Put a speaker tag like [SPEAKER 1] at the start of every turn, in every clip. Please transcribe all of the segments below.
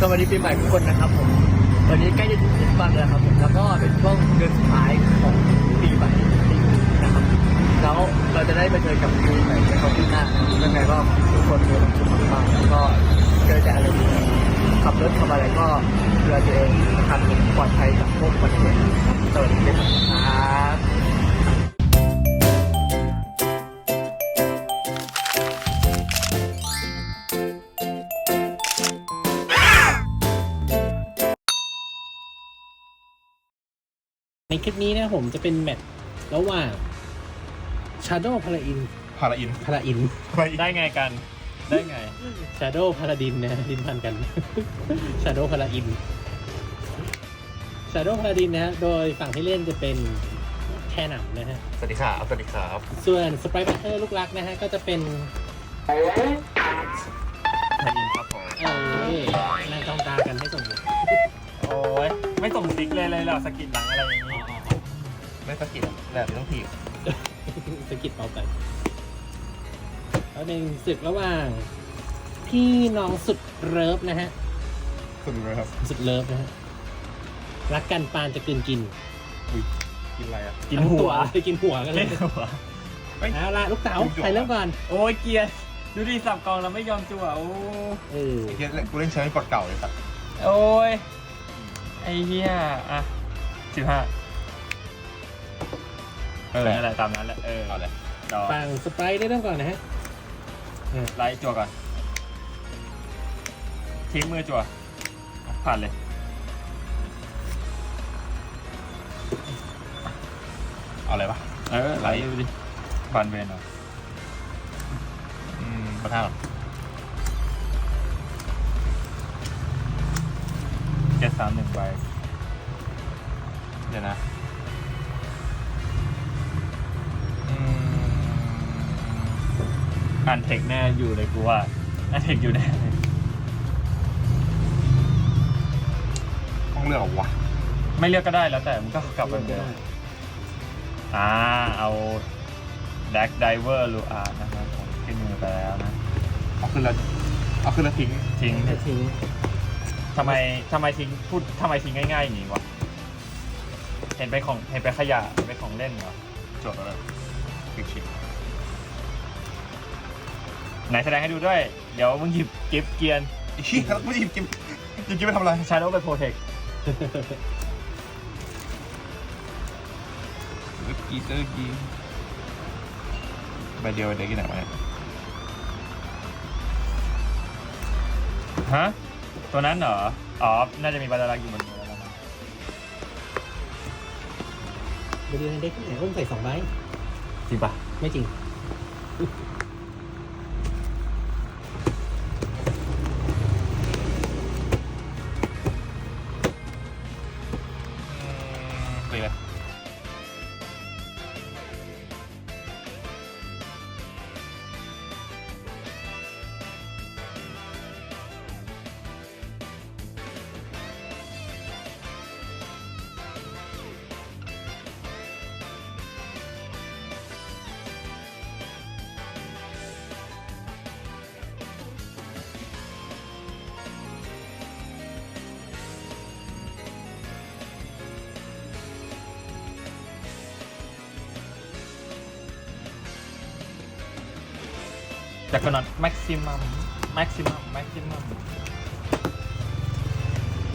[SPEAKER 1] สวัสดีปีใหม่ทุกคนนะครับผมวันนี้ใกล้จะถึงคริสต์มาสแล้วครับผมแล้วก็เป็นช่วงเดือนสุดท้ายของปีใหม่ปีนี้นะครับแล้วเราจะได้ไปเจอกับปีใหม่ในของปีหน้ายังไงก็ทุกคนมีความสุขมากๆแล้วก็เจอแต่อะไรดีขับรถทำอะไรก็ดูแลตัวเองนะครับปลอดภัยจากพวกอุบัติเหตุสวัสดีครับ
[SPEAKER 2] ในคลิปนี้นะผมจะเป็นแมตช์ระหว่าง Shadow Paladin
[SPEAKER 3] พาราอิน
[SPEAKER 2] Paladin
[SPEAKER 3] พาราอิน
[SPEAKER 4] ได้ไงกัน ได้ไง
[SPEAKER 2] Shadow Paladin นะดินพันกัน Shadow Paladin Shadow Paladin นะฮะโดยฝั่งที่เล่นจะเป็นแค่หนังนะฮะ
[SPEAKER 3] สวัสดีครับสวัสดีครับ
[SPEAKER 2] ส่วน Sprite Butter ลูกรักนะฮะ ก็จะเป็น
[SPEAKER 4] ไทยอินครับผม
[SPEAKER 2] เออนั่งจ้องตากันให้สมบูรณ์
[SPEAKER 4] โอ้ยไม่ส่งซิกเลยเลยเหรอสกินหลังอะไรอย่างนี้
[SPEAKER 3] ไม่สะกิดแบบนี้ต้องถีบ
[SPEAKER 2] สกิดเบาไปแล้วเป็นศึกระหว่างพี่น้องสุดเลิฟนะฮะ
[SPEAKER 3] สุดเลยครับ
[SPEAKER 2] สุดเลิฟนะฮะรักกันปานจะกลืนกิน
[SPEAKER 3] กินอะไรอะ
[SPEAKER 4] กินหัว
[SPEAKER 2] ไปกินหัวกันเล
[SPEAKER 4] เล่
[SPEAKER 2] ย
[SPEAKER 4] นหัว
[SPEAKER 2] เอาละลูกเต๋า
[SPEAKER 3] ลูกเต๋า
[SPEAKER 2] ใครเริ่มก่อน
[SPEAKER 4] โอ้ยเกียร์ดูดิสับกองแล้วไม่ยอมจั่วโอ้
[SPEAKER 2] เออ
[SPEAKER 3] ไอ้เหี้ยกูเล่นใช้ไม่ปลดเก่าเลยสัตว์
[SPEAKER 4] โอ้ย ไอ้เหี้ยอะสิบห้าเออนั่นแหละตามนั้นแหละเออ
[SPEAKER 3] เอาเลย
[SPEAKER 4] ดอ
[SPEAKER 2] ฝั่งสไปร์ได้เริ่มก่อนนะฮะ
[SPEAKER 4] ไลท์จั่วก่อนทิ้งมือจั่วผ่านเลย
[SPEAKER 3] เอาอะไรวะ
[SPEAKER 4] เออไลท์ดูดิบานเวนเหรอ
[SPEAKER 3] อืมประธานหรอ
[SPEAKER 4] จ็ดสามหนึ่งใบ
[SPEAKER 3] เดี๋ยวนะอืม
[SPEAKER 4] อ่านเทคแน่อยู่เลยกูว่าอ่านเทคอยู่แน่เลย
[SPEAKER 3] ต้องเลือกเหรอวะ
[SPEAKER 4] ไม่เลือกก็ได้แล้วแต่มันก็กลับไปเหมือนเดิมอ่าเอาแดกไดเวอร์ลูอาร์นะครับผมขึ้นมือไปแล้วนะ
[SPEAKER 3] เอาขึ้นแล้วเอาขึ้นแล้วทิ้ง
[SPEAKER 4] ทิ้ง
[SPEAKER 2] จะทิ้ง
[SPEAKER 4] ทำไมทำไมทิ้งพูดทำไมทิ้งง่ายๆอย่างนี้วะ เห็นไปนของเห็นไปนขยะเห็นไปนของเล่นเหรอ
[SPEAKER 3] จดแล้วเลยคลิกชิป
[SPEAKER 4] ไหนแสดงให้ดูด้วย เดี๋ยวมึงหยิบกิฟต์เกียน
[SPEAKER 3] อีชี้แล้วไม่หยิบกินหยิบกินไปทำอะไร
[SPEAKER 4] ชาโดว์ไปโปรเทค
[SPEAKER 3] เลือกกีเตอร์กีใบเดียวเด็กกี่ไหนวะเนี่ย
[SPEAKER 4] ฮะ ตัวนั้นเหรอ อ๋อ น่าจะมีบาดาลักอยู่บนมือแล้วนะ
[SPEAKER 2] ไปดูในเด็กไหนร่มใส่สองใบ
[SPEAKER 4] จริงปะ
[SPEAKER 2] ไม่จริง
[SPEAKER 4] จากกนอนแม็กซิมัมแม็กซิมัมแม็กซิมัม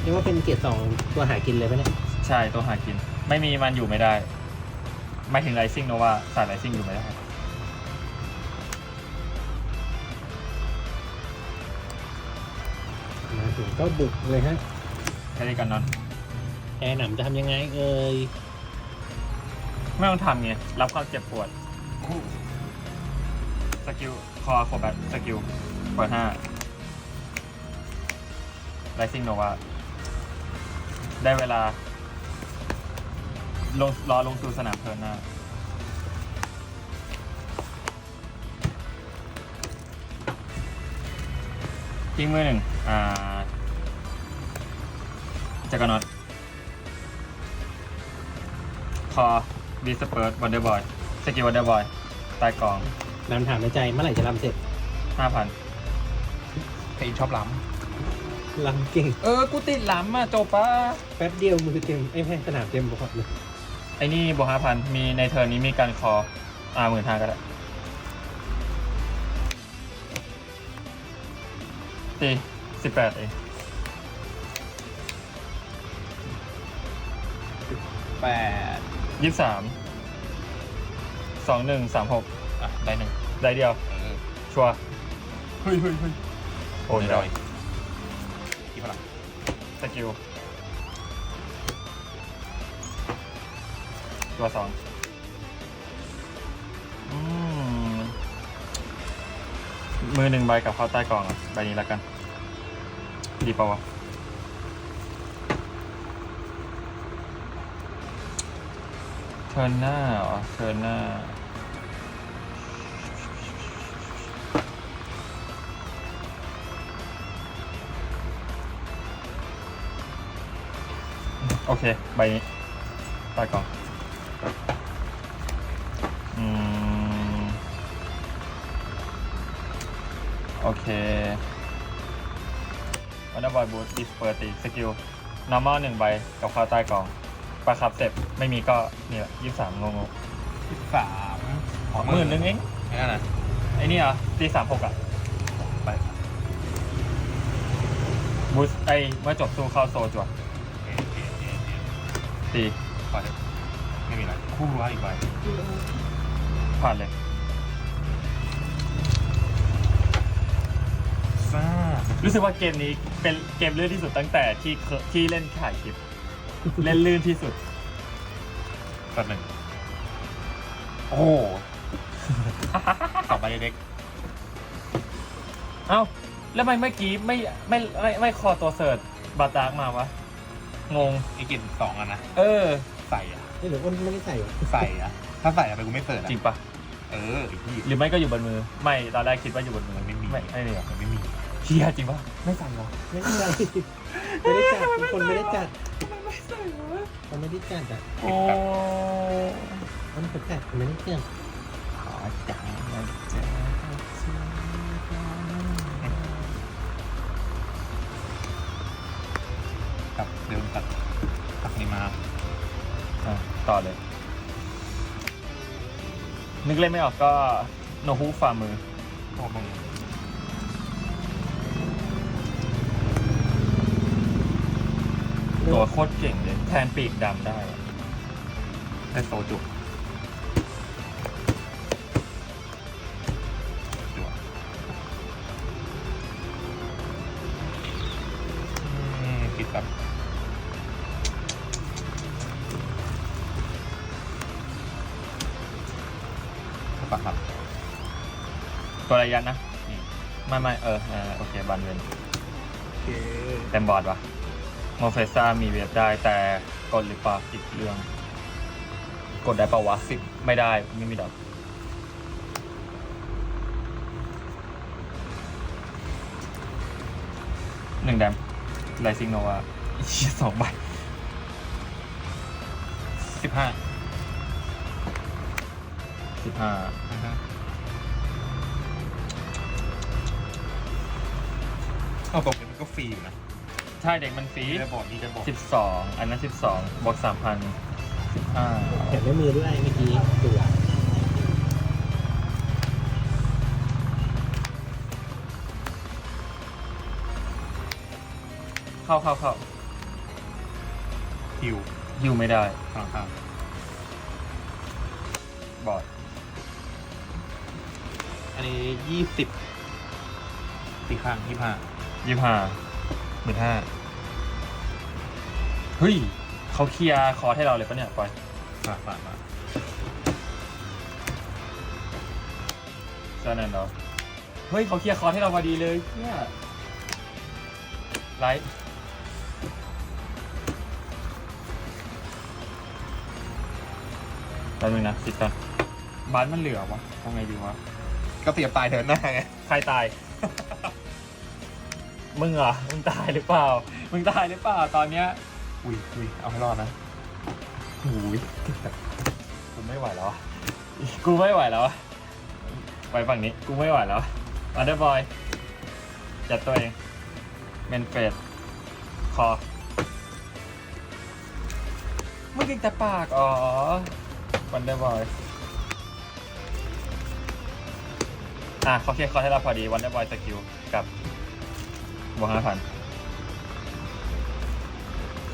[SPEAKER 2] เรียกว่าเป็นเกียรติสองตัวหากินเลยปะเนี่ย
[SPEAKER 4] ใช่ตัวหากิน ไม่มีมันอยู่ไม่ได้ ไม่ถึงไรซิ่งโนว่าสายไรซิ่งอยู่ไม่ได้
[SPEAKER 2] มาถึงก็บุกเลยฮะ
[SPEAKER 4] แค่นี้กันนอน
[SPEAKER 2] แอร์หนำจะทำยังไงเอ่ย
[SPEAKER 4] ไม่ต้องทำไง รับความเจ็บปวด สกิลคอโคแบทสกิลเปิดห้าไรซิ่งโนวาได้เวลา ลงรอลงสู่สนามเทิร์นหน้าทิ้งมือหนึ่งอ่าจักรนอตคอบีสเปิร์ดวันเดอร์บอย สกิลวันเดอร์บอยใต้กอง
[SPEAKER 2] น้ำถามในใจเมื่อไหร่จะรำเสร็จ
[SPEAKER 4] ห้าพัน
[SPEAKER 3] แต่อินชอบล้
[SPEAKER 2] ลำเก่ง
[SPEAKER 4] เออ กูติดหล้ำอะจบปะ
[SPEAKER 2] แป๊บเดียวมือเต็มไอ้แพ้สนามเต็มบอกเลย
[SPEAKER 4] ไอ้นี่บวกห้าพันมีในเทอร์นนี้มีการคอ อ่าหมื่นห้าก็ได้ตีสิบแปดเอง
[SPEAKER 3] แปด
[SPEAKER 4] ยี่สามสองหนึ่งสามหก
[SPEAKER 3] อะ ได้หนึ่ง
[SPEAKER 4] ได้เดียว
[SPEAKER 3] เออ
[SPEAKER 4] ชัวร์
[SPEAKER 3] เฮ้ยเฮ้ยเฮ้ย
[SPEAKER 4] โอนได้
[SPEAKER 3] กี่พลัง
[SPEAKER 4] สกิลตัวสองอืมมือหนึ่งใบกับเข้าใต้กล่องอะใบนี้แล้วกัน ดีปะวะเทิร์นหน้าเหรอเทิร์นหน้า โอเค ใบนี้ใต้กล่องอืมโอเควันบอยบูทดิสเปอร์ตีสกิลนอร์มอลหนึ่งใบกับข้าวใต้กล่องประคับเสร็จไม่มีก็เนี่ยยี่สามงง
[SPEAKER 3] สิบสาม
[SPEAKER 4] ๆหมื่นนึงเอง
[SPEAKER 3] แค่นั้นนะ
[SPEAKER 4] ไอ้นี่เหรอตีสามหกอะ
[SPEAKER 3] ไป
[SPEAKER 4] บูสไอเมื่อจบสู้เข้าโซจวด ตี
[SPEAKER 3] พอเถอะไม่มีอะไรคู่ร้ายอีกใบ
[SPEAKER 4] ผ่านเลย
[SPEAKER 3] ซ่า
[SPEAKER 4] รู้สึกว่าเกมนี้เป็นเกมลื่นที่สุดตั้งแต่ที่เคที่เล่นถ่ายคลิป เล่นลื่นที่สุด
[SPEAKER 3] ตัดหนึ่งโอ้โหสองใบเด็ก
[SPEAKER 4] เอ้าแล้วทำไมเมื่อกี้ไม่ไม่ไม่ไม่คอตัวเสิร์ชบาดากมาวะ งง
[SPEAKER 3] ไอ้กลิ่นสองอันนะ
[SPEAKER 4] เออ
[SPEAKER 3] ใส่อะ
[SPEAKER 2] นี่หรืออ้นไม่ได้ใส่หรอ
[SPEAKER 3] ใส่อะถ้าใส่อะไปกูไม่เปิดอะ
[SPEAKER 4] จริงปะ
[SPEAKER 3] เออไอ้ที่
[SPEAKER 4] หรือไม่ก็อยู่บนมือ ไม่ตอนแรกคิดว่าอยู่บนมือ
[SPEAKER 3] มันไม่มี
[SPEAKER 4] ไม่ไม่มีเหรอ
[SPEAKER 3] มันไม่มี
[SPEAKER 4] เชียจริงปะไม่ใส่หรอ
[SPEAKER 2] ไม่ได้ใส่ไม่ได้จัดทุกคนไม่ได้จัดเขาไม่ได้จัดอะ
[SPEAKER 4] โอ้
[SPEAKER 2] มันเป็นจัดไม่ได้จัด
[SPEAKER 4] ขอจัง
[SPEAKER 3] ตัดเดิมตัดตัดนี่มา
[SPEAKER 4] อะต่อเลย นึกเล่นไม่ออกก็โนฮูฝ่ามือ
[SPEAKER 3] โอ้มึง
[SPEAKER 4] ตัวโคตรเก่งเลย แทนปีกดำได้
[SPEAKER 3] ได้โซจุก ปะครับ
[SPEAKER 4] ตัวระยะนะไม่ไม่เออเออโอเคบันเวน
[SPEAKER 3] โอเค
[SPEAKER 4] เต็มบอร์ดวะโมเฟซ่ามีเวฟได้แต่กดหรือเปล่าอีกเรื่อง กดได้เปล่าวะสิบไม่ได้ไม่มีดอกหนึ่งแดมไลซิงโนวาอีเชี่ยสองใบ
[SPEAKER 3] สิบห้า
[SPEAKER 4] สิบห้า
[SPEAKER 3] เอาตกนี้มันก็ฟรีอยู่นะ
[SPEAKER 4] ใช่เด็กมันฟรี
[SPEAKER 3] นี่ได้บอกนี่ได้บอก
[SPEAKER 4] สิบสองอันนั้นสิบสองบวกสามพันสิบห้า
[SPEAKER 2] แถมด้วยมือด้วยเมื่อกี้ดูอะ
[SPEAKER 4] เข้าเข้าเข้า
[SPEAKER 3] ฮิว
[SPEAKER 4] ฮิวไม่ได้
[SPEAKER 3] ข้างข้าง
[SPEAKER 4] บอร์ด
[SPEAKER 3] อันนี้ยี่สิบตีข้างยี่ห้า
[SPEAKER 4] ยี่ห้า
[SPEAKER 3] หมื่นห้า
[SPEAKER 4] เฮ้ยเขาเคลียร์คอร์สให้เราเลยปะเนี่ยปล่อย
[SPEAKER 3] ฝากฝากมา
[SPEAKER 4] เจ้านั่นเหรอเฮ้ยเขาเคลียร์คอร์สให้เราพอดีเลยเนี่ยไลท์แป๊บนึงนะสิก่อนบาสมันเหลือวะทำไงดีวะ
[SPEAKER 3] ก็เสียบตายเถินหน้าไง
[SPEAKER 4] ใครตาย มึงเหรอ มึงตายหรือเปล่า มึงตายหรือเปล่าตอนเนี้ย
[SPEAKER 3] อุ้ยอุ้ยเอาให้รอดนะ
[SPEAKER 4] หูยกูไม่ไหวแล้วอะกูไม่ไหวแล้วอะไปฝั่งนี้ กูไม่ไหวแล้วอันเดอร์บอย จัดตัวเอง เมนเฟสคอเมื่อกี้แต่ปาก อ๋อวันเดอร์บอย อะเขาเคลียร์คอให้เราพอดีวันเดอร์บอยสกิลกับบวกห้าพัน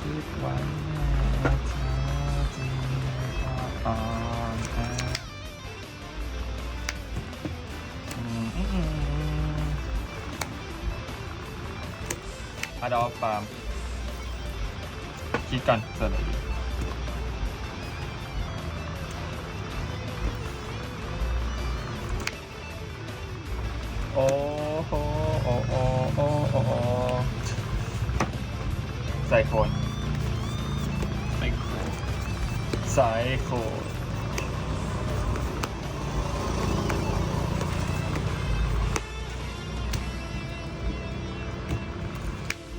[SPEAKER 4] คิดไว้นะเธอจริงก็อ่อนออืมอืมอืมอะดอฟฟาร์มคิดก่อนเสร็จเลย ใส่โคน
[SPEAKER 3] ไอ้โค
[SPEAKER 4] ใส่โคน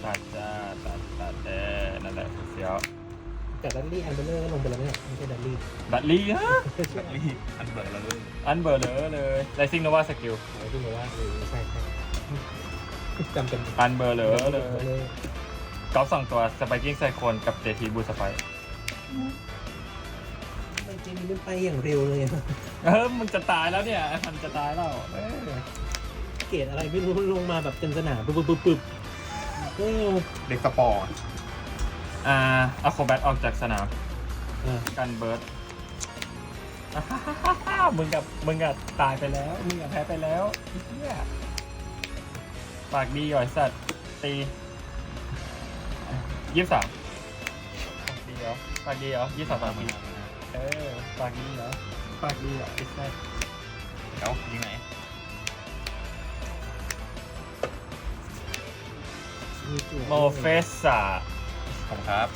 [SPEAKER 4] ตัดจ้าตัดตัดเด้นั่นแหละเสียว
[SPEAKER 2] แต่ดัลลี่แอนเบลเลอร์ก็ลงไปแล้วเนี่ยไม่ใช่ดัลลี่
[SPEAKER 4] ดัตลี่ฮะ
[SPEAKER 3] แบบนี้อันเบิร์ดแล้วด้วย
[SPEAKER 4] อันเบอร์เลอเลยไรซิงโนวาสกิล
[SPEAKER 2] อะไรที่บอกว่าเออใช่ใช่จำจำ
[SPEAKER 4] อันเบอร์เลอเลย
[SPEAKER 2] เลย
[SPEAKER 4] กอล์ฟสองตัวสไปกิ้งไซโคนกับเจทีบูสไป
[SPEAKER 2] มันจริงมันไปอย่างเร็วเลยอะ
[SPEAKER 4] เออมันจะตายแล้วเนี่ยมันจะตายแล้วเออ
[SPEAKER 2] เกรดอะไรไม่รู้ลงมาแบบเต็มสนามปึ๊บปึ๊บปึ๊บปึ๊บเออ
[SPEAKER 3] เด็กสปอร์ต
[SPEAKER 4] อ่าอะโครแบทออกจากสนาม
[SPEAKER 2] เออ
[SPEAKER 4] กันเบิร์ดอ่าฮ่าฮ่าฮ่าฮ่ามึงกับมึงกับตายไปแล้วมึงกับแพ้ไปแล้วไอ้เหี้ยปากดีหน่อยสัตว์ตี ยี่สิบสามปากดีเหรอปากดีเหรอยี่สิบสามปากดีเออปากดีเหรอปากดีเหรอไอ้สัตว์
[SPEAKER 3] เดี๋ยวยิงไหน
[SPEAKER 2] มีจั่ว
[SPEAKER 4] โมเฟสซ่า
[SPEAKER 3] ผมครับ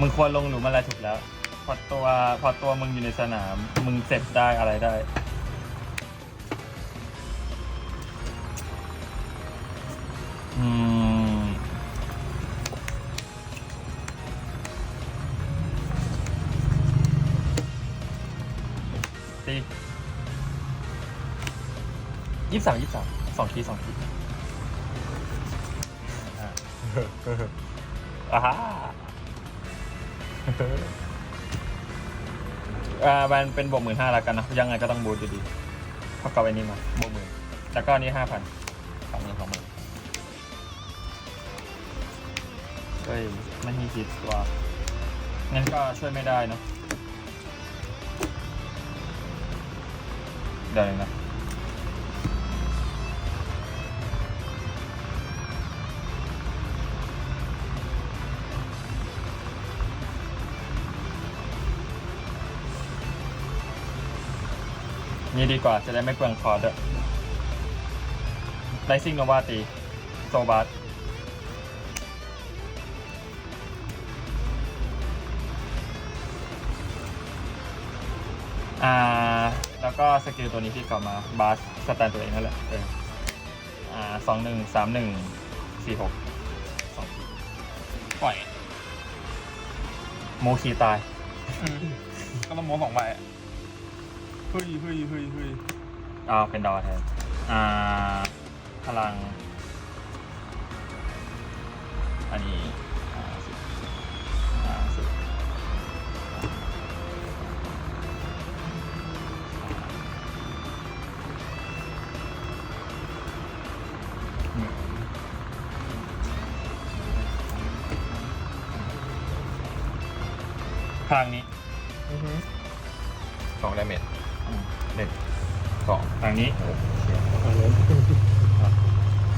[SPEAKER 4] มึงควรลงหลุมอะไรถูกแล้ว พอตัวพอตัวมึงอยู่ในสนาม มึงเสร็จได้อะไรได้ ตียี่สิบสามยี่สิบสามสองทีสองทีอ่าอ่าฮะอ่ามันเป็นบวกหมื่นห้าแล้วกันนะ ยังไงก็ต้องบูทอยู่ดีเท่ากับไอ้นี่มาบวกหมื่นแล้วก็อันนี้ห้าพัน
[SPEAKER 3] สองหมื่นสองหมื่น
[SPEAKER 4] เฮ้ยไม่มีคิดว่างั้นก็ช่วยไม่ได้เนอะ เดี๋ยวนะนี่ดีกว่าจะได้ไม่เปลืองคอร์ดด้วยไลซิ่งโนวาตีโซบาสอ่า ก็สกิลตัวนี้ที่กลับมาบาสสแตนตัวเองนั่นแหละเอออ่าสองหนึ่งสามหนึ่งสี่หกสอง
[SPEAKER 3] ปล่อย
[SPEAKER 4] โมคีตาย
[SPEAKER 3] ก็ต้องโม้สองใบอะเฮ้ยเฮ้ยเฮ้ยเฮ้ย
[SPEAKER 4] อ่าเป็นดอแทนอ่า พลัง อันนี้ พลังนี้
[SPEAKER 2] อือฮึ
[SPEAKER 3] สองดาเมจ
[SPEAKER 4] อืม
[SPEAKER 3] หนึ่งสอง
[SPEAKER 4] พลังนี้
[SPEAKER 2] อันนั้น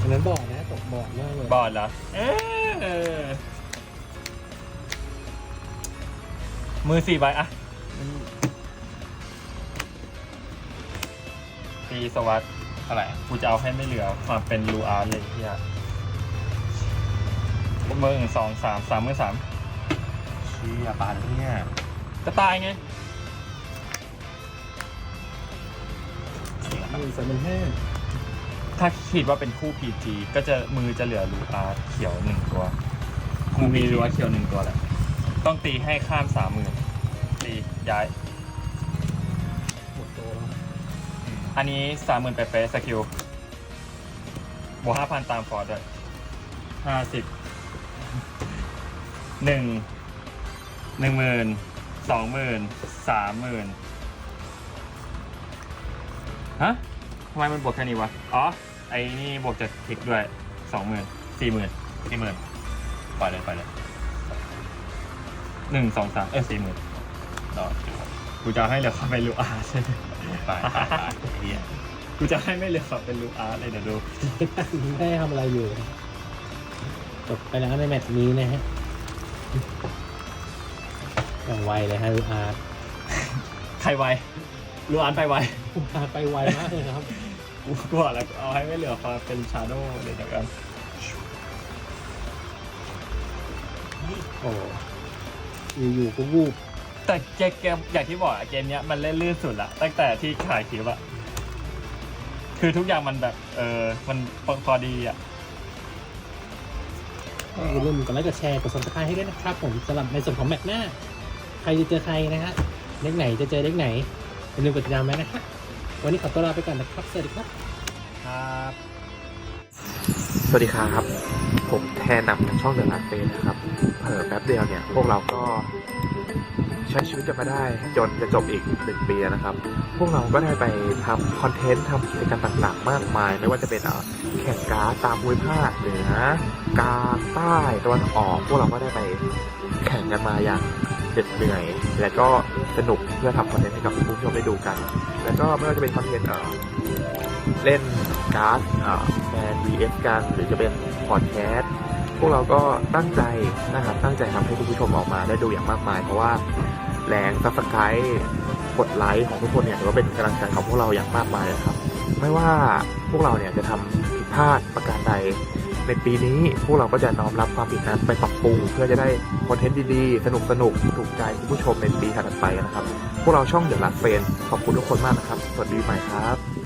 [SPEAKER 2] อันนั้นบอดนะตกบอดมากเลย
[SPEAKER 4] บอดเหรอเอ๊ะมือสี่ใบอะตีสวัสด
[SPEAKER 3] เท่าไหร่
[SPEAKER 4] กูจะเอาให้ไม่เหลือมาเป็นรูอาร์ตเลยที่อะมือหนึ่งสองสามสามมือสาม
[SPEAKER 3] เชี่ยปาดเนี่ย
[SPEAKER 4] ก็ตายไง
[SPEAKER 3] เสียครับ
[SPEAKER 2] หนึ่งสามหมื่นห้า
[SPEAKER 4] ถ้าคิดว่าเป็นคู่ PG ก็จะมือจะเหลือรูอาร์ตเขียวหนึ่งตัวกูมีรูอาร์ตเขียวหนึ่งตัวแหละ ต้องตีให้ข้ามสามหมื่นตีย้าย
[SPEAKER 2] หมดตัวแล้ว
[SPEAKER 4] อันนี้สามหมื่นเป๊ะๆสกิลบวกห้าพันตามฟอร์ดด้วยห้าสิบหนึ่ง หนึ่งหมื่นสองหมื่นสามหมื่นฮะทำไมมันบวกแค่นี้วะ อ๋อ ไอ้นี่บวกจากทิกด้วยสองหมื่นสี่หมื่นสี่หมื่นปล่อยเลยปล่อยเลยหนึ่งสองสามเออสี่หมื่นต่อกูจะให้เหลือความเป็นลูอาร์ใช่ไหม
[SPEAKER 5] ตายตายตายเฮีย
[SPEAKER 4] กูจะให้ไม่เหลือความเป็นลูอาร์เลยเดี๋ยวดู
[SPEAKER 2] ไม่ได้ทำอะไรอยู่จบไปแล้วในแมตช์นี้นะฮะ อย่างไวเลยฮะลูอาร์
[SPEAKER 4] ใครไวลูอาร์ไปไว
[SPEAKER 2] ลูอาร์ไปไวมากเลยครับ
[SPEAKER 4] กูกลัวแล้วเอาให้ไม่เหลือความเป็นชาโดว์เลยเดี๋ยวกัน
[SPEAKER 2] โอ้อยู่ๆก็วูบ
[SPEAKER 4] แต่เกมเกมอย่างที่บอกอะเกมเนี้ยมันเล่นลื่นสุดละตั้งแต่ที่ขายคลิปอะคือทุกอย่างมันแบบ เออมันพอพอดีอะ
[SPEAKER 2] ก็อย่าลืมกดไลค์กดแชร์กดซับสไครต์ให้ด้วยนะครับผมสำหรับในส่วนของแมตช์หน้า ใครจะเจอใครนะฮะเล็กไหนจะเจอเล็กไหนอย่าลืมกดติดตามไว้นะฮะวันนี้ขอตัวลาไปก่อนนะครับ สวัสดีครับ
[SPEAKER 4] ครับ
[SPEAKER 3] สวัสดีครับ ผมแทนนำจากช่องเดอะลาเฟนนะครับ เผลอแป๊บเดียวเนี่ย พวกเราก็ใช้ชีวิตกันมาได้จนจะจบอีกหนึ่งปีแล้วนะครับ พวกเราก็ได้ไปทำคอนเทนต์ทำกิจกรรมต่างๆ มากมาย ไม่ว่าจะเป็นเอ่อแข่งการ์ดตามภูมิภาคเหนือกลางใต้ตะวันออก พวกเราก็ได้ไปแข่งกันมาอย่าง เหน็ดเหนื่อย และก็สนุกเพื่อทำคอนเทนต์ให้กับผู้ชมได้ดูกัน แล้วก็ไม่ว่าจะเป็นคอนเทนต์เล่นการ์ดอ่าแมน VS กันหรือจะเป็นพอดแคสต์พวกเราก็ตั้งใจนะครับตั้งใจทำให้คุณผู้ชมออกมาได้ดูอย่างมากมาย เพราะว่าแรงซับสไครต์กดไลค์ของทุกคนเนี่ยถือว่าเป็นกำลังใจของพวกเราอย่างมากมายนะครับ ไม่ว่าพวกเราเนี่ยจะทำผิดพลาดประการใด ในปีนี้พวกเราก็จะน้อมรับความผิดนั้นไปปรับปรุงเพื่อจะได้คอนเทนต์ดีๆ สนุกสนุกๆถูกใจคุณผู้ชมในปีถัดไปนะครับ พวกเราช่องเดอะลักเฟนขอบคุณทุกคนมากนะครับ สวัสดีใหม่ครับ